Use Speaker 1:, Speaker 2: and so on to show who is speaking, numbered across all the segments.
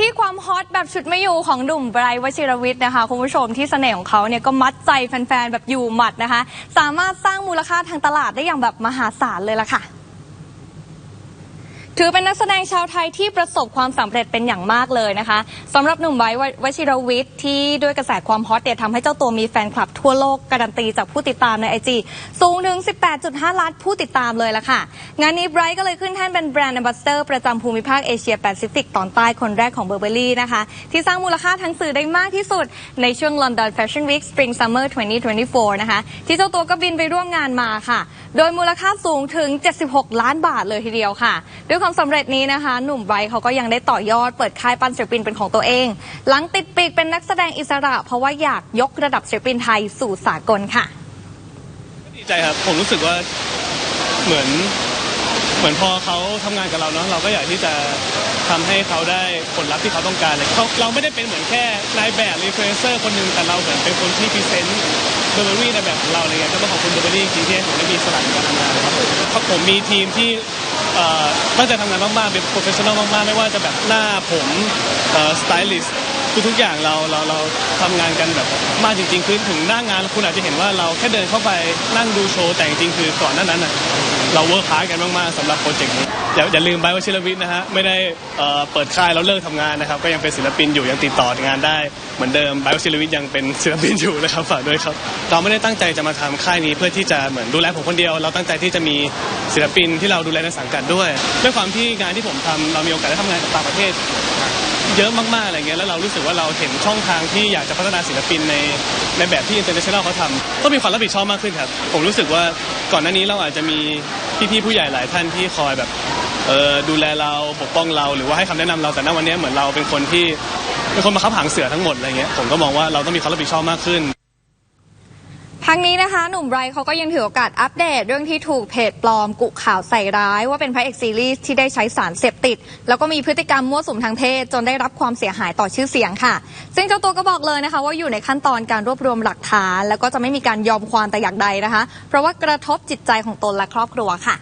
Speaker 1: ที่ความฮอตแบบชุดไม่อยู่ของหนุ่มไบรท์วชิรวิทย์นะคะ คุณผู้ชมที่เสน่ห์ของเขาเนี่ยก็มัดใจแฟนๆ แบบอยู่หมัดนะคะ สามารถสร้างมูลค่าทางตลาดได้อย่างแบบมหาศาลเลยล่ะค่ะ ถือเป็นนักแสดงชาวไทยที่ประสบความสำเร็จเป็นอย่างมากเลยนะคะสำหรับหนุ่มไบรท์วชิรวิทย์ที่ด้วยกระแสความฮอตเนี่ยทำให้เจ้าตัวมีแฟนคลับทั่วโลกการันตีจากผู้ติดตามในไอจีสูงถึง 18.5 ล้านผู้ติดตามเลยละค่ะ งานนี้ไบรท์ก็เลยขึ้นแท่นเป็นแบรนด์ a m b a s s a d o r ประจำภูมิภาคเอเชียแปซิฟิกตอนใต้คนแรกของเบอร์เบอรี่นะคะ ที่สร้างมูลค่าทางสื่อได้มากที่สุดในช่วง London Fashion Week Spring Summer 2024 นะคะที่เจ้าตัวก็บินไปร่วมงานมาค่ะ โดยมูลค่าสูงถึง 76 ล้านบาทเลยทีเดียวค่ะด้วยความสำเร็จนี้นะคะ หนุ่มไบรท์เขาก็ยังได้ต่อยอดเปิดค่ายปั้นศิลปินเป็นของตัวเอง หลังติดปีกเป็นนักแสดงอิสระ เพราะว่าอยากยกระดับศิลปินไทยสู่สากลค่ะ
Speaker 2: ดีใจครับ ผมรู้สึกว่าเหมือนเหมือนพอเขาทำงานกับเราเนาะเราก็อยากที่จะทำให้เขาได้ผลลัพธ์ที่เขาต้องการเลยเขาเราไม่ได้เป็นเหมือนแค่นายแบบรีเฟรเซอร์คนหนึ่งแต่เราเหมือนเป็นคนที่พรีเซนต์เบอร์เบอรี่ในแบบของเราอะไรเงี้ยก็ต้องขอบคุณเบอร์เบอรี่จริงๆที่ให้ผมได้มีสลัดในการทำงานนะครับเพราะผมมีทีมที่ ตั้งใจทำงานมากๆ เป็นโปรเฟชชั่นอลมากๆ ไม่ว่าจะแบบหน้าผมสไตลิสต์ ทุกๆอย่างเราเราเราทำงานกันแบบมากจริง ๆ คือถึงหน้างานคุณอาจจะเห็นว่าเราแค่เดินเข้าไปนั่งดูโชว์แต่จริงๆคือก่อนหน้านั้นน่ะเราเวิร์คฮาร์ดกันมากๆสำหรับโปรเจกต์นี้อย่าอย่าลืมไบร์ทวชิรวิทย์นะฮะไม่ได้เอ่อเปิดค่ายแล้วเลิกทำงานนะครับก็ยังเป็นศิลปินอยู่ยังติดต่องานได้เหมือนเดิมไบร์ทวชิรวิทย์ยังเป็นศิลปินอยู่นะครับฝากด้วยครับเราไม่ได้ตั้งใจจะมาทำค่ายนี้เพื่อที่จะเหมือนดูแลผมคนเดียว เราตั้งใจที่จะมีศิลปินที่เราดูแลในสังกัดด้วย ด้วยความที่งานที่ผมทำเรามีโอกาสได้ทำงานกับต่างประเทศ เยอะมากๆอะไรเงี้ยแล้วเรารู้สึกว่าเราเห็นช่องทางที่อยากจะพัฒนาศิลปินในในแบบที่ international เขาทำต้องมีความรับผิดชอบมากขึ้นครับ ผมรู้สึกว่าก่อนหน้านี้เราอาจจะมีพี่ๆผู้ใหญ่หลายท่านที่คอยแบบเออดูแลเราปกป้องเราหรือว่าให้คำแนะนำเราแต่ณวันนี้เหมือนเราเป็นคนที่เป็นคนมาคับหางเสือทั้งหมดอะไรเงี้ยผมก็มองว่าเราต้องมีความรับผิดชอบมากขึ้น
Speaker 1: ทั้งนี้นะคะหนุ่มไบรท์เขาก็ยังถือโอกาสอัปเดต เรื่องที่ถูกเพจปลอมกุข่าวใส่ร้าย ว่าเป็นพระเอกซีรีส์ที่ได้ใช้สารเสพติด แล้วก็มีพฤติกรรมมั่วสุมทางเพศ จนได้รับความเสียหายต่อชื่อเสียงค่ะ ซึ่งเจ้าตัวก็บอกเลยนะคะ ว่าอยู่ในขั้นตอนการรวบรวมหลักฐาน แล้วก็จะไม่มีการยอมความแต่อย่างใดนะคะ เพราะว่ากระทบจิตใจของตนและครอบครัวค่ะ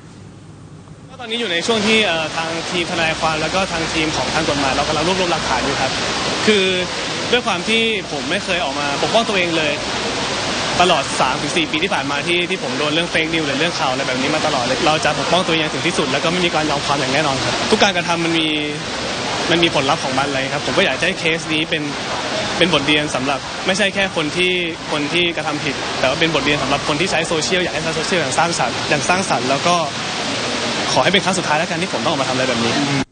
Speaker 2: ตอนนี้อยู่ในช่วงที่ทางทีมทนายความแล้วก็ทางทีมของทางกฎหมายเรากำลังรวบรวมหลักฐานอยู่ครับ คือด้วยความที่ผมไม่เคยออกมาปกป้องตัวเองเลย ตลอด 3-4 ปีที่ผ่านมาที่ที่ผมโดนเรื่องเฟกนิวหรือเรื่องข่าวอะไรแบบนี้มาตลอดเลยเราจะปกป้องตัวเองถึงที่สุด แล้วก็ไม่มีการยอมความอย่างแน่นอนครับ ทุกการกระทำมันมีมันมีผลลัพธ์ของมันเลยครับ ผมก็อยากจะให้เคสนี้เป็นเป็นบทเรียนสำหรับไม่ใช่แค่คนที่คนที่กระทำผิด แต่ว่าเป็นบทเรียนสำหรับคนที่ใช้โซเชียลอยากให้ใช้โซเชียลอย่างสร้างสรรค์อย่างสร้างสรรค์แล้วก็ขอให้เป็นครั้งสุดท้ายแล้วกันที่ผมต้องออกมาทำอะไรแบบนี้